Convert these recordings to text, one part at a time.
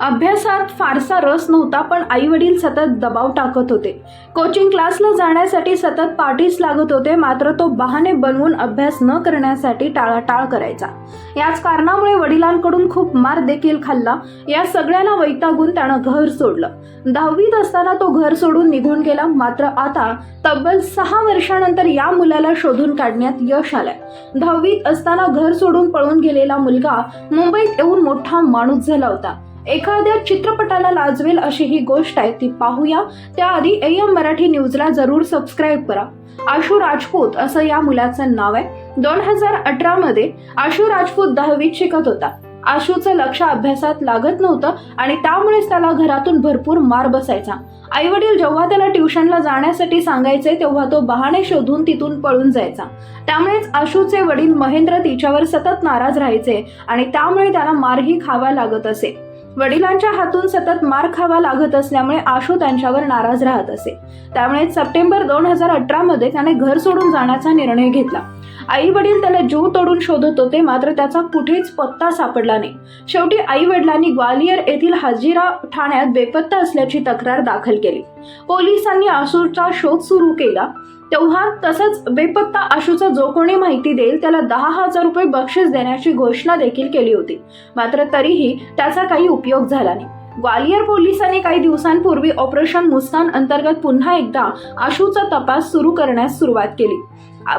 अभ्यासात फारसा रस नव्हता पण आई वडील सतत दबाव टाकत होते. कोचिंग क्लासला जाण्यासाठी सतत पाठीस लागत होते मात्र तो बहाणे बनवून अभ्यास न करण्यासाठी टाळाटाळ करायचा. याच कारणामुळे वडिलांकडून खूप मार देखील खाल्ला. या सगळ्यांना वैतागून त्यानं घर सोडलं. दहावीत असताना तो घर सोडून निघून गेला मात्र आता तब्बल सहा वर्षानंतर या मुलाला शोधून काढण्यात यश आलंय. दहावीत असताना घर सोडून पळून गेलेला मुलगा मुंबईत येऊन मोठा माणूस झाला होता. एखाद्या चित्रपटाला लाजवेल अशी ही गोष्ट आहे ती पाहूया. त्याआधी एम मराठी न्यूजला जरूर सबस्क्राईब करा. आशू राजपूत असं या मुलाचं नाव आहे. दोन हजार अठरा मध्ये आशू राजपूत दहावीत शिकत होता. आशूचं लक्ष अभ्यासात लागत नव्हतं आणि त्यामुळेच त्याला घरातून भरपूर मार बसायचा. आई वडील जेव्हा त्याला ट्युशनला जाण्यासाठी सांगायचे तेव्हा तो बहाणे शोधून तिथून पळून जायचा. त्यामुळेच आशूचे वडील महेंद्र तिच्यावर सतत नाराज राहायचे आणि त्यामुळे त्याला मारही खावा लागत असे. वडिलांच्या हातून सतत मार खावा लागत असल्यामुळे आशू त्यांच्यावर नाराज राहत असे. त्यामुळे सप्टेंबर दोन हजार अठरा मध्ये त्याने घर सोडून जाण्याचा निर्णय घेतला. आई वडील त्याला जीव तोडून शोधत होते मात्र त्याचा कुठेच पत्ता सापडला नाही. शेवटी आई वडिलांनी ग्वालियर येथील हाजिरा ठाण्यात बेपत्ता असल्याची तक्रार दाखल केली. पोलिसांनी आसूरचा शोध सुरू केला. तेव्हा तसंच बेपत्ता आशूचा जो कोणी माहिती देईल त्याला दहा हजार रुपये बक्षीस देण्याची घोषणा देखील केली होती. मात्र तरीही त्याचा काही उपयोग झाला नाही. ग्वालियर पोलिसांनी काही दिवसांपूर्वी ऑपरेशन मुस्कान अंतर्गत पुन्हा एकदा आशूचा तपास सुरू करण्यास सुरुवात केली.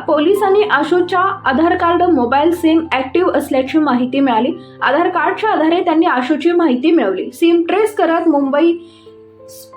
पोलिसांनी आशूच्या Aadhaar card mobile SIM active असल्याची माहिती मिळाली. आधार कार्डच्या आधारे त्यांनी आशूची माहिती मिळवली. सिम ट्रेस करत मुंबई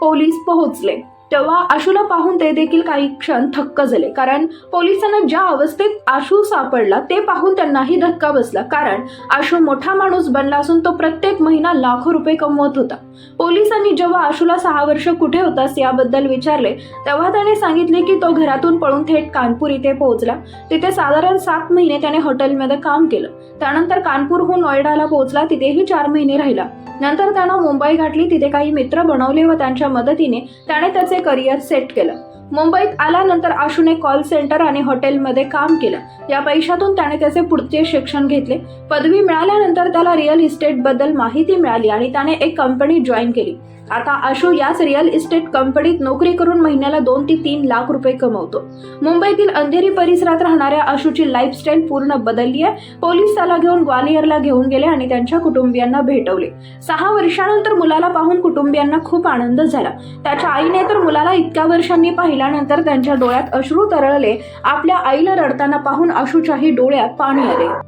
पोलीस पोहोचले. तेव्हा आशूला पाहून ते देखील काही क्षण थक्क झाले. कारण पोलिसांना ज्या अवस्थेत आशू सापडला ते पाहून त्यांनाही धक्का बसला. कारण आशू मोठा माणूस बनला असून तो प्रत्येक महिना लाखो रुपये कमवत होता. पोलिसांनी जेव्हा आशूला सहा वर्ष कुठे होतास याबद्दल विचारले तेव्हा त्याने सांगितले की तो घरातून पळून थेट कानपूर इथे पोहोचला. तिथे साधारण सात महिने त्याने हॉटेलमध्ये काम केलं. त्यानंतर कानपूरहून नोएडाला पोहोचला. तिथेही चार महिने राहिला. नंतर त्यानं मुंबई गाठली तिथे काही मित्र बनवले व त्यांच्या मदतीने त्याने त्याचे करिअर सेट केलं. मुंबईत आल्यानंतर आशूने कॉल सेंटर आणि हॉटेलमध्ये काम केलं. या पैशातून त्याने त्याचे पुढचे शिक्षण घेतले. पदवी मिळाल्यानंतर त्याला रिअल इस्टेटबद्दल माहिती मिळाली आणि त्याने एक कंपनी जॉईन केली. आता आशू याच रिअल इस्टेट कंपनीत नोकरी करून महिन्याला दोन ते तीन लाख रुपये कमवतो. मुंबईतील अंधेरी परिसरात राहणाऱ्या आशूची लाईफस्टाईल पूर्ण बदलली आहे. पोलीस त्याला घेऊन ग्वालियरला घेऊन गेले आणि त्यांच्या कुटुंबियांना भेटवले. सहा वर्षानंतर मुलाला पाहून कुटुंबियांना खूप आनंद झाला. त्याच्या आईने तर मुलाला इतक्या वर्षांनी पाहिल्यानंतर त्यांच्या डोळ्यात अश्रू तरळले. आपल्या आईला रडताना पाहून आशूच्याही डोळ्यात पाणी आले.